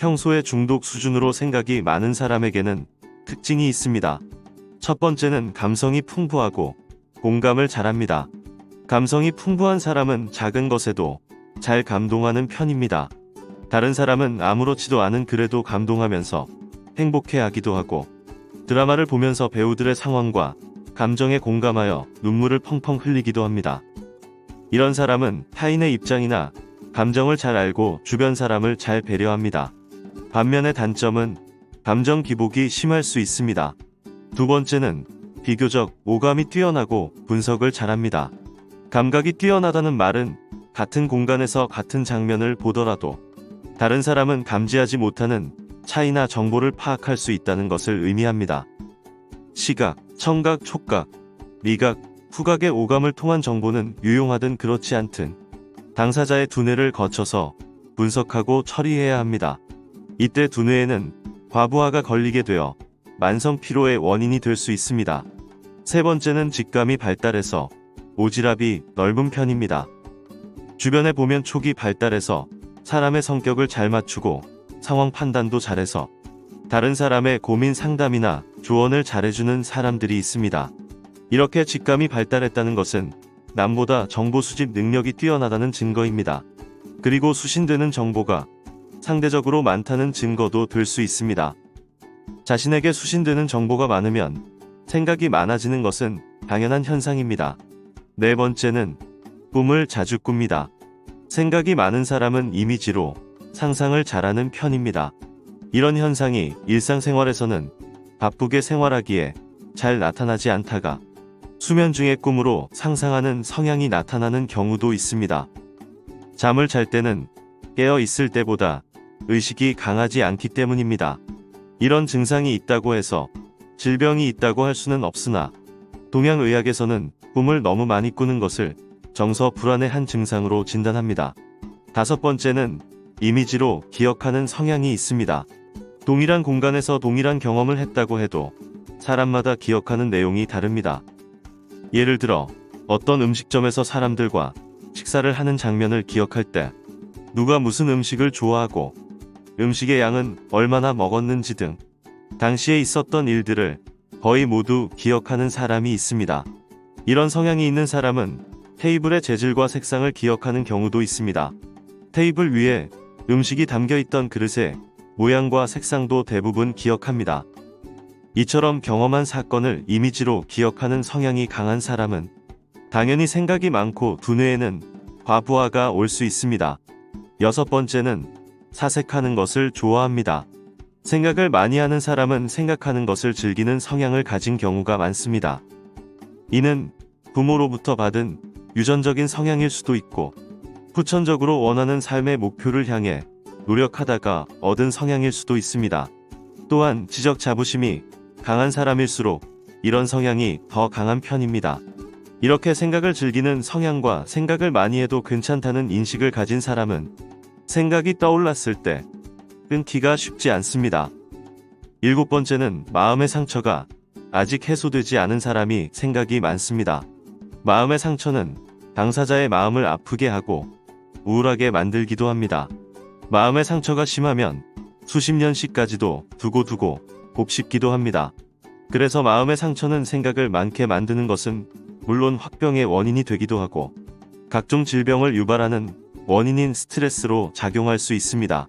평소에 중독 수준으로 생각이 많은 사람에게는 특징이 있습니다. 첫 번째는 감성이 풍부하고 공감을 잘합니다. 감성이 풍부한 사람은 작은 것에도 잘 감동하는 편입니다. 다른 사람은 아무렇지도 않은 글에도 감동하면서 행복해하기도 하고 드라마를 보면서 배우들의 상황과 감정에 공감하여 눈물을 펑펑 흘리기도 합니다. 이런 사람은 타인의 입장이나 감정을 잘 알고 주변 사람을 잘 배려합니다. 반면의 단점은 감정 기복이 심할 수 있습니다. 두 번째는 비교적 오감이 뛰어나고 분석을 잘합니다. 감각이 뛰어나다는 말은 같은 공간에서 같은 장면을 보더라도 다른 사람은 감지하지 못하는 차이나 정보를 파악할 수 있다는 것을 의미합니다. 시각, 청각, 촉각, 미각, 후각의 오감을 통한 정보는 유용하든 그렇지 않든 당사자의 두뇌를 거쳐서 분석하고 처리해야 합니다. 이때 두뇌에는 과부하가 걸리게 되어 만성 피로의 원인이 될 수 있습니다. 세 번째는 직감이 발달해서 오지랖이 넓은 편입니다. 주변에 보면 촉이 발달해서 사람의 성격을 잘 맞추고 상황 판단도 잘해서 다른 사람의 고민 상담이나 조언을 잘해주는 사람들이 있습니다. 이렇게 직감이 발달했다는 것은 남보다 정보 수집 능력이 뛰어나다는 증거입니다. 그리고 수신되는 정보가 상대적으로 많다는 증거도 될 수 있습니다. 자신에게 수신되는 정보가 많으면 생각이 많아지는 것은 당연한 현상입니다. 네 번째는 꿈을 자주 꿉니다. 생각이 많은 사람은 이미지로 상상을 잘하는 편입니다. 이런 현상이 일상생활에서는 바쁘게 생활하기에 잘 나타나지 않다가 수면 중의 꿈으로 상상하는 성향이 나타나는 경우도 있습니다. 잠을 잘 때는 깨어 있을 때보다 의식이 강하지 않기 때문입니다. 이런 증상이 있다고 해서 질병이 있다고 할 수는 없으나 동양의학에서는 꿈을 너무 많이 꾸는 것을 정서 불안의 한 증상으로 진단합니다. 다섯 번째는 이미지로 기억하는 성향이 있습니다. 동일한 공간에서 동일한 경험을 했다고 해도 사람마다 기억하는 내용이 다릅니다. 예를 들어 어떤 음식점에서 사람들과 식사를 하는 장면을 기억할 때 누가 무슨 음식을 좋아하고 음식의 양은 얼마나 먹었는지 등 당시에 있었던 일들을 거의 모두 기억하는 사람이 있습니다. 이런 성향이 있는 사람은 테이블의 재질과 색상을 기억하는 경우도 있습니다. 테이블 위에 음식이 담겨 있던 그릇의 모양과 색상도 대부분 기억합니다. 이처럼 경험한 사건을 이미지로 기억하는 성향이 강한 사람은 당연히 생각이 많고 두뇌에는 과부하가 올 수 있습니다. 여섯 번째는 사색하는 것을 좋아합니다. 생각을 많이 하는 사람은 생각하는 것을 즐기는 성향을 가진 경우가 많습니다. 이는 부모로부터 받은 유전적인 성향일 수도 있고 후천적으로 원하는 삶의 목표를 향해 노력하다가 얻은 성향일 수도 있습니다. 또한 지적 자부심이 강한 사람일수록 이런 성향이 더 강한 편입니다. 이렇게 생각을 즐기는 성향과 생각을 많이 해도 괜찮다는 인식을 가진 사람은 생각이 떠올랐을 때 끊기가 쉽지 않습니다. 일곱 번째는 마음의 상처가 아직 해소되지 않은 사람이 생각이 많습니다. 마음의 상처는 당사자의 마음을 아프게 하고 우울하게 만들기도 합니다. 마음의 상처가 심하면 수십 년씩까지도 두고두고 곱씹기도 합니다. 그래서 마음의 상처는 생각을 많게 만드는 것은 물론 화병의 원인이 되기도 하고 각종 질병을 유발하는 원인인 스트레스로 작용할 수 있습니다.